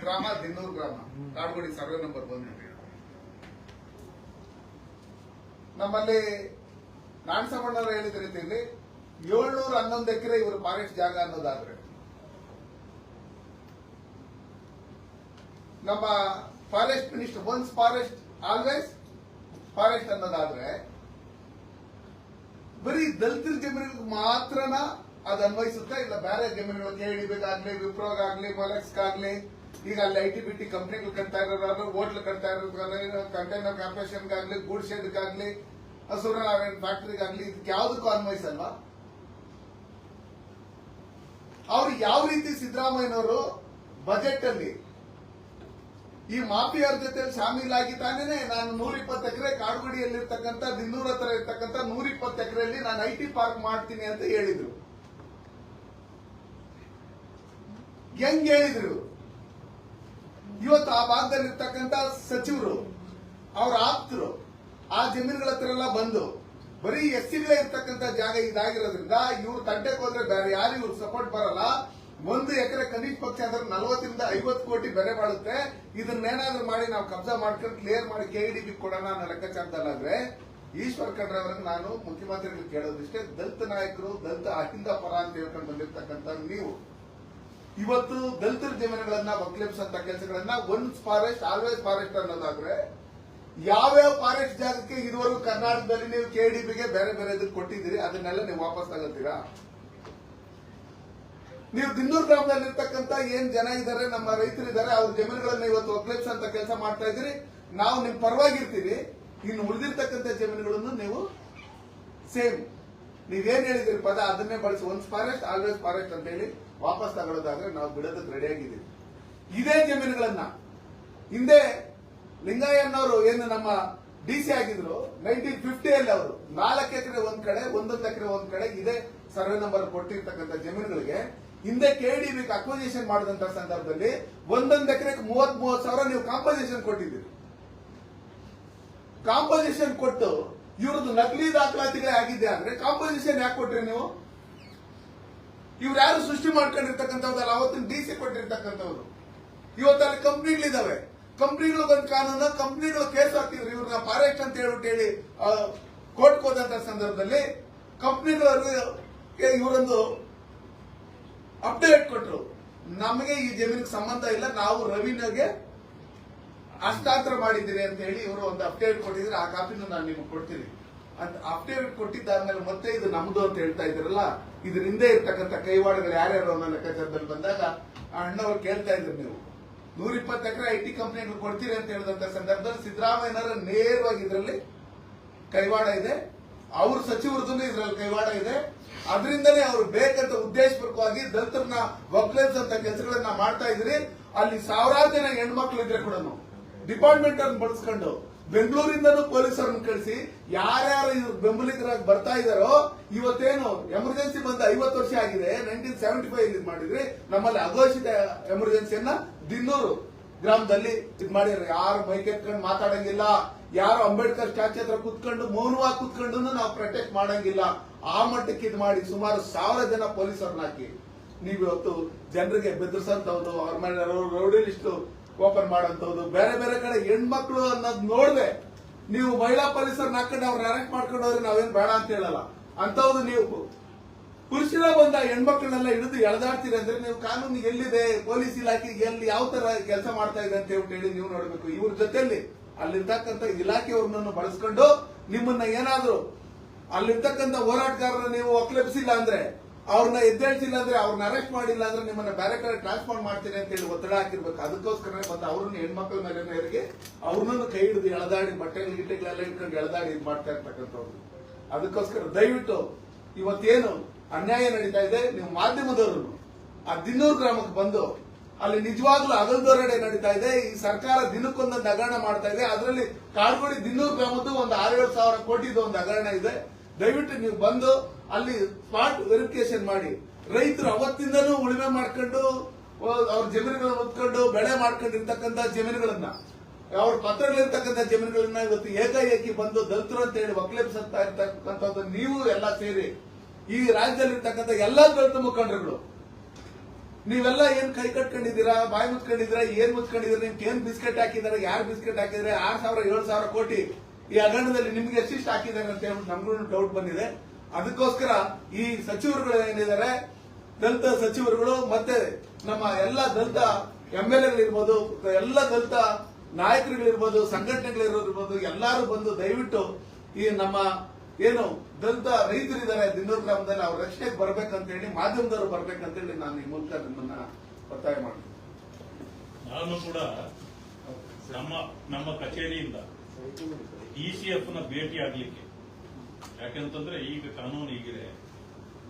ಗ್ರಾಮ ದಿನ್ನೂರು ಗ್ರಾಮ. ಕಾಡುಗುಡಿ survey number ಬಂದಿದೆ ನಮ್ಮಲ್ಲಿ ನಾಣಸಮಣ್ಣವರು ಹೇಳಿದ ರೀತಿಯಲ್ಲಿ ಏಳ್ನೂರ ಹನ್ನೊಂದು ಎಕರೆ ಇವರು ಫಾರೆಸ್ಟ್ ಜಾಗ ಅನ್ನೋದಾದ್ರೆ, ನಮ್ಮ forest minister once forest always forest ಅನ್ನೋದಾದ್ರೆ, ಬರೀ ದಲಿತರ ಜಮೀನುಗಳಿಗೆ ಮಾತ್ರನ ಅದು ಅನ್ವಯಿಸುತ್ತೆ ಇಲ್ಲ, ಬೇರೆ ಜಮೀನುಗಳು ಹಿಡಿಬೇಕಾಗ್ಲಿ ವಿಪ್ರೋಗಾಗ್ಲಿ ಮೊಲೆಕ್ಸ್ಗಾಗ್ಲಿ ಈಗ ಅಲ್ಲಿ ಐ ಟಿ, ಬಿ ಟಿ ಕಂಪ್ನಿಗಳು ಕಟ್ತಾ ಇರೋರು ಹೋಟ್ಲ್ ಕಟ್ತಾ ಇರೋದು ಕಂಟೈನರ್ ಕಾರ್ಪೊರೇಷನ್ಗಾಗ್ಲಿ ಗೂಡ್ ಶೆಡ್ಗಾಗ್ಲಿ ಹಸುರನಾರಾಯಣ ಫ್ಯಾಕ್ಟರಿಗಾಗ್ಲಿ ಇದಕ್ಕೆ ಯಾವ್ದಕ್ಕೂ ಅನ್ವಯಿಸಲ್ವಾ? ಅವ್ರು ಯಾವ ರೀತಿ ಸಿದ್ದರಾಮಯ್ಯನವರು ಬಜೆಟ್ ಅಲ್ಲಿ ಈ ಮಾಫಿಯವ್ರ ಜೊತೆ ಶಾಮೀಲಾಗಿ ತಾನೇನೆ, ನಾನು ನೂರ ಇಪ್ಪತ್ತು ಎಕರೆ ಕಾಡುಗುಡಿಯಲ್ಲಿರ್ತಕ್ಕಂಥ, ದಿನ್ನೂರ ಹತ್ರ ಇರ್ತಕ್ಕಂಥ ನೂರ ಇಪ್ಪತ್ತು ಎಕರೆಯಲ್ಲಿ ನಾನು ಐ ಟಿ ಪಾರ್ಕ್ ಮಾಡ್ತೀನಿ ಅಂತ ಹೇಳಿದ್ರು. ಹೆಂಗ್ ಹೇಳಿದ್ರು? ಇವತ್ತು ಆ ಭಾಗದಲ್ಲಿ ಇರ್ತಕ್ಕಂಥ ಸಚಿವರು, ಅವ್ರ ಆಪ್ತರು, ಆ ಜಮೀನುಗಳ ಹತ್ರ ಎಲ್ಲ ಬಂದು ಬರೀ ಎಸ್ ಸಿಗಳೇ ಇರ್ತಕ್ಕಂಥ ಜಾಗ ಇದಾಗಿರೋದ್ರಿಂದ ಇವ್ರು ತಂಟೆಗೆ ಹೋದ್ರೆ ಬೇರೆ ಯಾರು ಇವ್ರು ಸಪೋರ್ಟ್ ಬರಲ್ಲ. ಒಂದು ಎಕರೆ ಕನಿಷ್ಠ ಪಕ್ಷ ಅಂದ್ರೆ ನಲವತ್ತರಿಂದ ಐವತ್ತು ಕೋಟಿ ಬೆಲೆ ಬಾಳುತ್ತೆ. ಇದನ್ನೇನಾದ್ರೂ ಮಾಡಿ ನಾವು ಕಬ್ಜಾ ಮಾಡ್ಕೊಂಡು ಕ್ಲಿಯರ್ ಮಾಡಿ ಕೆ ಡಿ ಬಿ ಕೊಡೋಣ ಅನ್ನೋ ಲೆಕ್ಕಾಚಾರದಲ್ಲಾದ್ರೆ ಈಶ್ವರ್ ಖಂಡ್ರೆ ಅವರನ್ನು ನಾನು ಮುಖ್ಯಮಂತ್ರಿಗಳು ಕೇಳೋದಿಷ್ಟೇ ದಲಿತ ನಾಯಕರು, ದಲಿತ ಅಹಿಂದ ಪರ ಅಂತ ಹೇಳ್ಕೊಂಡು ಬಂದಿರ್ತಕ್ಕಂಥ ನೀವು. ಇವತ್ತು ದಲಿತರ ಜಮೀನುಗಳನ್ನ ವಕ್ಲಿಪ್ಸಂತ ಕೆಲಸಗಳನ್ನ ಒನ್ಸ್ ಫಾರೆಸ್ಟ್ ಆಲ್ವೇಸ್ ಫಾರೆಸ್ಟ್ ಅನ್ನೋದಾದ್ರೆ, ಯಾವ್ಯಾವ ಫಾರೆಸ್ಟ್ ಜಾಗಕ್ಕೆ ಇದುವರೆಗೂ ಕರ್ನಾಟಕದಲ್ಲಿ ನೀವು ಕೆಡಿಬಿಗೆ ಬೇರೆ ಬೇರೆ ಇದಕ್ಕೆ ಕೊಟ್ಟಿದ್ದೀರಿ, ಅದನ್ನೆಲ್ಲ ನೀವು ವಾಪಸ್ ತಗೋತೀರಾ ನೀವು ದಿನ್ನೂರು ಗ್ರಾಮದಲ್ಲಿ ಇರ್ತಕ್ಕಂಥ ಏನ್ ಜನ ಇದ್ದಾರೆ ನಮ್ಮ ರೈತರಿದ್ದಾರೆ ಅವ್ರ ಜಮೀನುಗಳನ್ನ ಇವತ್ತು ಒಕ್ಲೆಪ್ಸ್ ಅಂತ ಕೆಲಸ ಮಾಡ್ತಾ ಇದ್ದೀರಿ, ನಾವು ನಿಮ್ ಪರವಾಗಿರ್ತೀವಿ ಇನ್ನು ಉಳಿದಿರ್ತಕ್ಕಂಥ ಜಮೀನುಗಳನ್ನು ನೀವು ಸೇಮ್. ನೀವೇನ್ ಹೇಳಿದಿರಿ ಪದ, ಅದನ್ನೇ ಬಳಸಿ ಒನ್ಸ್ ಫಾರೆಸ್ಟ್ ಆಲ್ವೇಸ್ ಫಾರೆಸ್ಟ್ ಅಂತ ಹೇಳಿ ವಾಪಸ್ ತಗೊಳ್ಳೋದಾದ್ರೆ ನಾವು ಬಿಡೋದಕ್ಕೆ ರೆಡಿ ಆಗಿದ್ದೀವಿ. ಇದೇ ಜಮೀನುಗಳನ್ನ. ಹಿಂದೆ ಲಿಂಗಯ್ಯನವರು ಏನು ನಮ್ಮ ಡಿ ಸಿ ಆಗಿದ್ರು ನೈನ್ಟೀನ್ ಫಿಫ್ಟಿಯಲ್ಲಿ ಅವರು. ನಾಲ್ಕು ಎಕರೆ ಒಂದ್ ಕಡೆ, ಒಂದೊಂದು ಎಕರೆ ಒಂದ್ ಕಡೆ ಇದೇ ಸರ್ವೆ ನಂಬರ್ ಕೊಟ್ಟಿರ್ತಕ್ಕಂಥ ಜಮೀನುಗಳಿಗೆ. ಹಿಂದೆ ಕೆಡಿಬಿ ಅಕ್ವಜೇಷನ್ ಮಾಡಿದಂತ ಸಂದರ್ಭದಲ್ಲಿ ಒಂದೊಂದು ಎಕರೆಗೆ ಮೂವತ್ ಮೂವತ್ ಸಾವಿರ ನೀವು ಕಾಂಪೋಸಿಷನ್ ಕೊಟ್ಟಿದ್ದೀರಿ. ಕಾಂಪೋಸಿಷನ್ ಕೊಟ್ಟು ಇವ್ರದ್ದು ನಕಲಿ ದಾಖಲಾತಿಗಳೇ ಆಗಿದೆ ಅಂದ್ರೆ ಕಾಂಪೋಸಿಷನ್ ಯಾಕೆ ಕೊಟ್ರಿ ನೀವು? ಇವ್ರು ಯಾರು ಸೃಷ್ಟಿ ಮಾಡ್ಕೊಂಡಿರ್ತಕ್ಕಂಥವ್ರಲ್ಲ ಅವತ್ತಿನ ಡಿ ಸಿ ಕೊಟ್ಟಿರ್ತಕ್ಕಂಥವ್ರು. ಇವತ್ತಲ್ಲಿ ಕಂಪ್ನಿಗಳಿದಾವೆ. ಕಂಪ್ನಿಗಳು ಬಂದ ಕಾನೂನು, ಕಂಪ್ನಿಗಳು ಕೇಸ್ ಹಾಕ್ತಿದ್ರು. ಇವ್ರನ್ನ ಪಾರೆಸ್ಟ್ ಅಂತ ಹೇಳ್ಬಿಟ್ಟು ಹೇಳಿ ಕೋರ್ಟ್ ಹೋದಂತ ಸಂದರ್ಭದಲ್ಲಿ ಕಂಪ್ನಿಗಳು ಇವರೊಂದು ಅಪ್ಡೇಟ್ ಕೊಟ್ರು. ನಮಗೆ ಈ ಜಮೀನಿಗೆ ಸಂಬಂಧ ಇಲ್ಲ, ನಾವು ರವೀನಾಗೆ ಹಸ್ತಾಂತರ ಮಾಡಿದ್ದೀರಿ ಅಂತ ಹೇಳಿ ಇವರು ಒಂದು ಅಪ್ಡೇಟ್ ಕೊಟ್ಟಿದ್ರೆ. ಆ ಕಾಪಿನ ನಾನು ನಿಮಗೆ ಕೊಡ್ತೀನಿ. ಅಪ್ಡೇಟ್ ಕೊಟ್ಟಿದ್ದಾದ್ಮೇಲೆ ಮತ್ತೆ ಇದು ನಮ್ದು ಅಂತ ಹೇಳ್ತಾ ಇದ್ರಲ್ಲ, ಇದ್ರ ಹಿಂದೆ ಇರ್ತಕ್ಕಂಥ ಕೈವಾಡಗಳು ಯಾರ್ಯಾರು ಅನ್ನೋ ಲೆಕ್ಕಾಚಾರದಲ್ಲಿ ಬಂದಾಗ ಆ ಅಣ್ಣವ್ರು ಕೇಳ್ತಾ ಇದ್ರು ನೀವು. ನೂರ ಇಪ್ಪತ್ತು ಎಕರೆ ಐ ಟಿ ಕಂಪ್ನಿಗಳು ಕೊಡ್ತೀರಿ ಅಂತ ಹೇಳಿದಂತ ಸಂದರ್ಭದಲ್ಲಿ ಸಿದ್ದರಾಮಯ್ಯನವರ ನೇರವಾಗಿ ಇದರಲ್ಲಿ ಕೈವಾಡ ಇದೆ. ಅವ್ರ ಸಚಿವರದ್ದು ಇದ್ರಲ್ಲಿ ಕೈವಾಡ ಇದೆ. ಅದರಿಂದನೇ ಅವರು ಬೇಕಂತ ಉದ್ದೇಶಪೂರ್ವಕವಾಗಿ ದಲಿತರನ್ನ ಅಂತ ಕೆಲಸಗಳನ್ನ ಮಾಡ್ತಾ ಇದ್ರಿ. ಅಲ್ಲಿ ಸಾವಿರಾರು ಜನ ಹೆಣ್ಮಕ್ಳು ಇದ್ರೆ ಕೂಡ ಡಿಪಾರ್ಟ್ಮೆಂಟ್ ಅನ್ನು ಬಳಸ್ಕೊಂಡು ಬೆಂಗಳೂರಿಂದನೂ ಪೊಲೀಸರನ್ನು ಕಳಿಸಿ ಯಾರ್ಯಾರು ಬೆಂಬಲಿಗರಾಗಿ ಬರ್ತಾ ಇದಾರೋ ಇವತ್ತೇನು ಎಮರ್ಜೆನ್ಸಿ ಬಂದ ಐವತ್ತು ವರ್ಷ ಆಗಿದೆ ನೈನ್ಟೀನ್ ಸೆವೆಂಟಿ ಫೈವ್ ಇದು ಮಾಡಿದ್ರಿ ನಮ್ಮಲ್ಲಿ ಅಘೋಷಿತ ಎಮರ್ಜೆನ್ಸಿಯನ್ನ ದಿನ್ನೂರು ಗ್ರಾಮದಲ್ಲಿ ಇದು ಮಾಡಿದ್ರು. ಯಾರು ಮೈಕೆತ್ಕೊಂಡು ಮಾತಾಡಂಗಿಲ್ಲ, ಯಾರು ಅಂಬೇಡ್ಕರ್ ಸ್ಟ್ಯಾಚ್ಯೂ ಹತ್ರ ಕುತ್ಕೊಂಡು ಮೌನವಾಗಿ ಕುತ್ಕೊಂಡು ನಾವು ಪ್ರೊಟೆಕ್ಟ್ ಮಾಡಂಗಿಲ್ಲ. ಆ ಮಟ್ಟಕ್ಕೆ ಇದು ಮಾಡಿ ಸುಮಾರು ಸಾವಿರ ಜನ ಪೊಲೀಸರನ್ನ ಹಾಕಿ ನೀವು ಇವತ್ತು ಜನರಿಗೆ ಬೆದರ್ಸಂತವ್ರು, ಅವ್ರ ಮೇಲೆ ರೌಡಿ ಲಿಸ್ಟ್ ಓಪನ್ ಮಾಡೋಂಥದ್ದು ಬೇರೆ ಬೇರೆ ಕಡೆ ಹೆಣ್ಮಕ್ಳು ಅನ್ನೋದು ನೋಡ್ದೆ. ನೀವು ಮಹಿಳಾ ಪೊಲೀಸರನ್ನ ಹಾಕೊಂಡು ಅವ್ರನ್ನ ಅರೆಸ್ಟ್ ಮಾಡ್ಕೊಂಡು ಹೋದ್ರೆ ನಾವೇನ್ ಬೇಡ ಅಂತ ಹೇಳಲ್ಲ. ಅಂತವ್ದು ನೀವು ಪುರುಷರ ಬಂದ ಹೆಣ್ಮಕ್ಳನ್ನೆಲ್ಲ ಹಿಡಿದು ಎಳೆದಾಡ್ತೀರಿ ಅಂದ್ರೆ ನೀವು ಕಾನೂನು ಎಲ್ಲಿದೆ? ಪೊಲೀಸ್ ಇಲಾಖೆಗೆ ಎಲ್ಲಿ ಯಾವ ತರ ಕೆಲಸ ಮಾಡ್ತಾ ಇದೆ ಅಂತ ಹೇಳಿ ನೀವು ನೋಡ್ಬೇಕು. ಇವ್ರ ಜೊತೆಯಲ್ಲಿ ಅಲ್ಲಿರ್ತಕ್ಕಂಥ ಇಲಾಖೆಯವ್ರನ್ನ ಬಳಸ್ಕೊಂಡು ನಿಮ್ಮನ್ನ ಏನಾದ್ರು ಅಲ್ಲಿರ್ತಕ್ಕಂಥ ಹೋರಾಟಗಾರರ ನೀವು ಒಕ್ಲೆಪ್ಸಿಲ್ಲ ಅಂದ್ರೆ ಅವ್ರನ್ನ ಎದ್ದೇಳ್ತಿಲ್ಲ ಅಂದ್ರೆ ಅವ್ರನ್ನ ಅರೆಸ್ಟ್ ಮಾಡಿಲ್ಲ ಅಂದ್ರೆ ನಿಮ್ಮನ್ನ ಬೇರೆ ಕಡೆ ಟ್ರಾನ್ಸ್ಫರ್ ಮಾಡ್ತೀನಿ ಅಂತ ಹೇಳಿ ಒತ್ತಡ ಹಾಕಿರ್ಬೇಕು. ಅದಕ್ಕೋಸ್ಕರ ಮತ್ತೆ ಅವ್ರನ್ನ ಹೆಣ್ಮಕ್ಳ ಮೇಲೆ ಅವ್ರನ್ನ ಕೈ ಹಿಡಿದು ಎಳೆದಾಡಿ ಬಟ್ಟೆ ಗಿಟ್ಟೆಗಳೆಲ್ಲ ಇಟ್ಕೊಂಡು ಎಳದಾಡಿ ಇದು ಮಾಡ್ತಾ ಇರ್ತಕ್ಕಂಥವ್ರು. ಅದಕ್ಕೋಸ್ಕರ ದಯವಿಟ್ಟು ಇವತ್ತೇನು ಅನ್ಯಾಯ ನಡೀತಾ ಇದೆ, ನೀವು ಮಾಧ್ಯಮದವರು, ಆ ದಿನ್ನೂರು ಗ್ರಾಮಕ್ಕೆ ಬಂದು ಅಲ್ಲಿ ನಿಜವಾಗ್ಲೂ ಅಗಲ್ದೊರಡೆ ನಡೀತಾ ಇದೆ. ಈ ಸರ್ಕಾರ ದಿನಕ್ಕೊಂದು ಹಗರಣ ಮಾಡ್ತಾ ಇದೆ. ಅದರಲ್ಲಿ ಕಾರ್ಗೋಡಿ ದಿನ್ನೂರು ಗ್ರಾಮದ್ದು ಒಂದು ಆರೇಳು ಸಾವಿರ ಕೋಟಿದು ಒಂದು ಹಗರಣ ಇದೆ. ದಯವಿಟ್ಟು ನೀವು ಬಂದು ಅಲ್ಲಿ ಸ್ಪಾಟ್ ವೆರಿಫಿಕೇಶನ್ ಮಾಡಿ. ರೈತರು ಅವತ್ತಿಂದನೂ ಉಳುಮೆ ಮಾಡ್ಕೊಂಡು, ಅವ್ರ ಜಮೀನುಗಳನ್ನ ಹೊತ್ಕೊಂಡು, ಬೆಳೆ ಮಾಡ್ಕೊಂಡಿರ್ತಕ್ಕಂಥ ಜಮೀನುಗಳನ್ನ, ಅವ್ರ ಪತ್ರಗಳಿರ್ತಕ್ಕಂಥ ಜಮೀನುಗಳನ್ನ ಇವತ್ತು ಏಕಾಏಕಿ ಬಂದು ದಲಿತರು ಅಂತ ಹೇಳಿ ಒಕ್ಲೆಬ್ಸಂತ ಇರ್ತಕ್ಕಂಥದ್ದು ನೀವು ಎಲ್ಲ ಸೇರಿ, ಈ ರಾಜ್ಯದಲ್ಲಿ ಇರ್ತಕ್ಕಂಥ ಎಲ್ಲಾ ದಲಿತ ಮುಖಂಡರುಗಳು. ನೀವೆಲ್ಲ ಏನ್ ಕೈ ಕಟ್ಕೊಂಡಿದ್ದೀರಾ, ಬಾಯಿ ಮುಚ್ಕೊಂಡಿದ್ದೀರಾ, ಏನ್ ಮುಚ್ಕೊಂಡಿದ್ದೀರಾ, ನಿಮ್ಗೆ ಏನ್ ಬಿಸ್ಕೆಟ್ ಹಾಕಿದಾರೆ ಯಾರು ಬಿಸ್ಕೆಟ್ ಹಾಕಿದ್ರೆ ಆರ್ ಸಾವಿರ, ಏಳು ಸಾವಿರ ಕೋಟಿ ಈ ಹಗರಣದಲ್ಲಿ ನಿಮ್ಗೆ ಎಷ್ಟಿಷ್ಟು ಹಾಕಿದ್ದಾರೆ ಅಂತ ಹೇಳ್ಬಿಟ್ಟು ನಮ್ಗೂ ಡೌಟ್ ಬಂದಿದೆ. ಅದಕ್ಕೋಸ್ಕರ ಈ ಸಚಿವರುಗಳು ಏನಿದ್ದಾರೆ, ದಲಿತ ಸಚಿವರುಗಳು ಮತ್ತೆ ನಮ್ಮ ಎಲ್ಲ ದಲಿತ ಎಂ ಎಲ್ ಎಗಳಿರ್ಬೋದು ಎಲ್ಲ ದಲಿತ ನಾಯಕರುಗಳಿರ್ಬೋದು ಸಂಘಟನೆಗಳಿರೋದಿರ್ಬೋದು ಎಲ್ಲರೂ ಬಂದು ದಯವಿಟ್ಟು ಈ ನಮ್ಮ ಏನು ದಲಿತ ರೈತರಿದ್ದಾರೆ ದಿನೂರು ಗ್ರಾಮದಲ್ಲಿ ಅವ್ರ ರಕ್ಷಣೆಗೆ ಬರ್ಬೇಕಂತ ಹೇಳಿ ಮಾಧ್ಯಮದವರು ಬರ್ಬೇಕಂತ ಹೇಳಿ ನಾನು ಈ ಮೂಲಕ ನಿಮ್ಮನ್ನ ಒತ್ತಾಯ ಮಾಡ್ತೀನಿ. ನಾನು ಕೂಡ ನಮ್ಮ ನಮ್ಮ ಕಚೇರಿಯಿಂದ ಡಿಸಿಎಫ್ನ ಭೇಟಿ ಆಗ್ಲಿಕ್ಕೆ ಯಾಕೆಂತಂದ್ರೆ ಈಗ ಕಾನೂನು ಈಗಿದೆ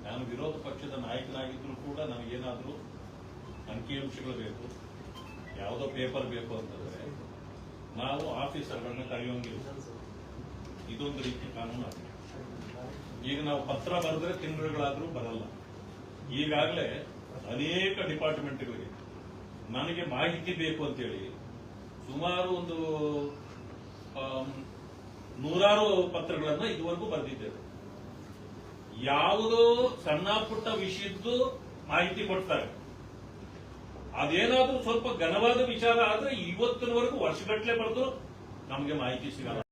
ನಾನು ವಿರೋಧ ಪಕ್ಷದ ನಾಯಕನಾಗಿದ್ರು ಕೂಡ ನನಗೇನಾದ್ರೂ ಅಂಕಿಅಂಶಗಳು ಬೇಕು, ಯಾವುದೋ ಪೇಪರ್ ಬೇಕು ಅಂತಂದ್ರೆ ನಾವು ಆಫೀಸರ್ಗಳನ್ನ ಕರೆಯೋಂಗಿಲ್ಲ. ಇದೊಂದು ರೀತಿ ಕಾನೂನು ಆಗಿದೆ. ಈಗ ನಾವು ಪತ್ರ ಬರೆದ್ರೆ ತಿಂಗಳುಗಳಾದ್ರೂ ಬರಲ್ಲ. ಈಗಾಗಲೇ ಅನೇಕ ಡಿಪಾರ್ಟ್ಮೆಂಟ್ಗಳಿಗೆ ನನಗೆ ಮಾಹಿತಿ ಬೇಕು ಅಂತೇಳಿ ಸುಮಾರು ಒಂದು ನೂರಾರು ಪತ್ರಗಳನ್ನ ಇದುವರೆಗೂ ಬರೆದಿದ್ದೇವೆ. ಯಾವುದೋ ಸಣ್ಣ ಪುಟ್ಟ ವಿಷಯದ್ದು ಮಾಹಿತಿ ಕೊಡ್ತಾರೆ. ಅದೇನಾದ್ರೂ ಸ್ವಲ್ಪ ಘನವಾದ ವಿಚಾರ ಆದ್ರೆ ಇವತ್ತಿನವರೆಗೂ ವರ್ಷಗಟ್ಟಲೆ ಬರೆದು ನಮಗೆ ಮಾಹಿತಿ ಸಿಗಲ್ಲ.